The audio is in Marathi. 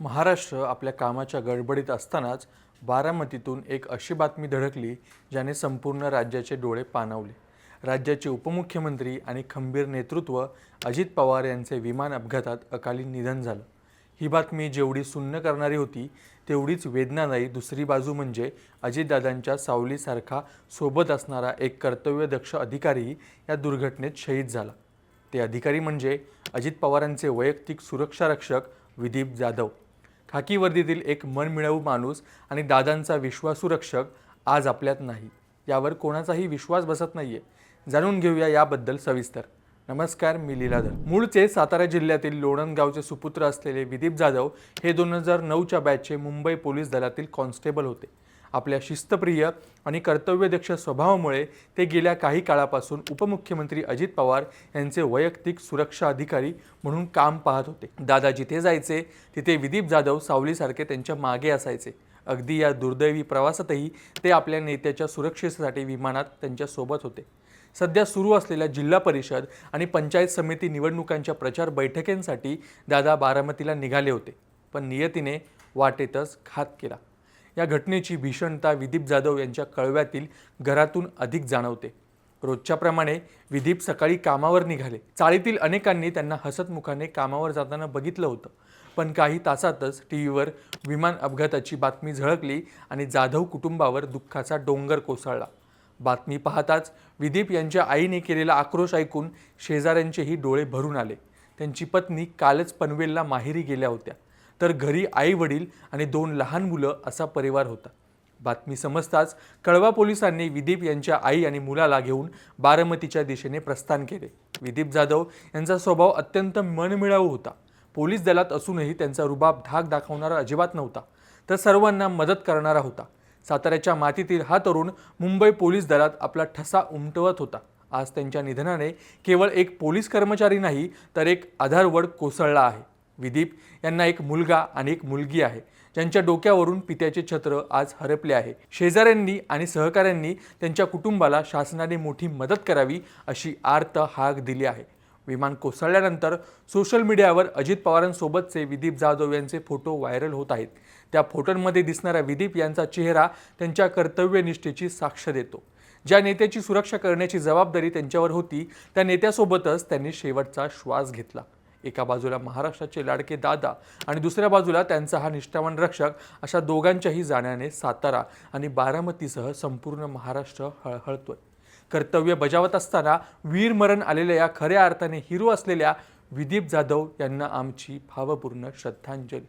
महाराष्ट्र आपल्या कामाच्या गडबडीत असतानाच बारामतीतून एक अशी बातमी धडकली ज्याने संपूर्ण राज्याचे डोळे पाणावले. राज्याचे उपमुख्यमंत्री आणि खंबीर नेतृत्व अजित पवार यांचे विमान अपघातात अकाली निधन झालं. ही बातमी जेवढी सुन्न करणारी होती तेवढीच वेदनादायी दुसरी बाजू म्हणजे अजितदादांच्या सावलीसारखा सोबत असणारा एक कर्तव्यदक्ष अधिकारीही या दुर्घटनेत शहीद झाला. ते अधिकारी म्हणजे अजित पवारांचे वैयक्तिक सुरक्षारक्षक विदीप जाधव. खाकी वर्दीतील एक मनमिळवू माणूस आणि दादांचा विश्वासू रक्षक आज आपल्यात नाही. यावर कोणाचाही विश्वास बसत नाहीये. जाणून घेऊया याबद्दल सविस्तर. नमस्कार मी लीलाधर. मूळचे सातारा जिल्ह्यातील लोणंदगावचे सुपुत्र असलेले विदीप जाधव हे दोन हजार नऊच्या बॅचचे मुंबई पोलीस दलातील कॉन्स्टेबल होते. आपल्या शिस्तप्रिय आणि कर्तव्यदक्ष स्वभावामुळे ते गेल्या काही काळापासून उपमुख्यमंत्री अजित पवार यांचे वैयक्तिक सुरक्षा अधिकारी म्हणून काम पाहत होते. दादा जिथे जायचे तिथे विदीप जाधव सावलीसारखे त्यांच्या मागे असायचे. अगदी या दुर्दैवी प्रवासातही ते आपल्या नेत्याच्या सुरक्षेसाठी विमानात त्यांच्यासोबत होते. सध्या सुरू असलेल्या जिल्हा परिषद आणि पंचायत समिती निवडणुकांच्या प्रचार बैठकींसाठी दादा बारामतीला निघाले होते पण नियतीने वाटेतच घात केला. या घटनेची भीषणता विदीप जाधव यांच्या कळव्यातील घरातून अधिक जाणवते. रोजच्याप्रमाणे विदीप सकाळी कामावर निघाले. चाळीतील अनेकांनी त्यांना हसतमुखाने कामावर जाताना बघितलं होतं. पण काही तासातच टी व्हीवर विमान अपघाताची बातमी झळकली आणि जाधव कुटुंबावर दुःखाचा डोंगर कोसळला. बातमी पाहताच विदीप यांच्या आईने केलेला आक्रोश ऐकून शेजाऱ्यांचेही डोळे भरून आले. त्यांची पत्नी कालच पनवेलला माहेरी गेल्या होत्या. तर घरी आई वडील आणि दोन लहान मुलं असा परिवार होता. बातमी समजताच कळवा पोलिसांनी विदीप यांच्या आई आणि मुलाला घेऊन बारामतीच्या दिशेने प्रस्थान केले. विदीप जाधव यांचा स्वभाव अत्यंत मनमिळावू होता. पोलीस दलात असूनही त्यांचा रुबाब धाक दाखवणारा अजिबात नव्हता. तर सर्वांना मदत करणारा होता. साताऱ्याच्या मातीतील हा तरुण मुंबई पोलीस दलात आपला ठसा उमटवत होता. आज त्यांच्या निधनाने केवळ एक पोलीस कर्मचारी नाही तर एक आधारवड कोसळला आहे. विदीप यांना एक मुलगा आणि एक मुलगी आहे. ज्यांच्या डोक्यावरून पित्याचे छत्र आज हरपले आहे. शेजाऱ्यांनी आणि सहकाऱ्यांनी त्यांच्या कुटुंबाला शासनाने मोठी मदत करावी अशी आर्त हाक दिली आहे. विमान कोसळल्यानंतर सोशल मीडियावर अजित पवारांसोबतचे विदीप जाधव यांचे फोटो व्हायरल होत आहेत. त्या फोटोंमध्ये दिसणारा विदीप यांचा चेहरा त्यांच्या कर्तव्यनिष्ठेची साक्ष देतो. ज्या नेत्याची सुरक्षा करण्याची जबाबदारी त्यांच्यावर होती त्या नेत्यासोबतच त्यांनी शेवटचा श्वास घेतला. एका बाजूला महाराष्ट्राचे लाडके दादा आणि दुसऱ्या बाजूला त्यांचा हा निष्ठावान रक्षक अशा दोघांच्याही जाण्याने सातारा आणि बारामतीसह संपूर्ण महाराष्ट्र हळहळतोय. कर्तव्य बजावत असताना वीरमरण आलेल्या या खऱ्या अर्थाने हिरो असलेल्या विदीप जाधव यांना आमची भावपूर्ण श्रद्धांजली.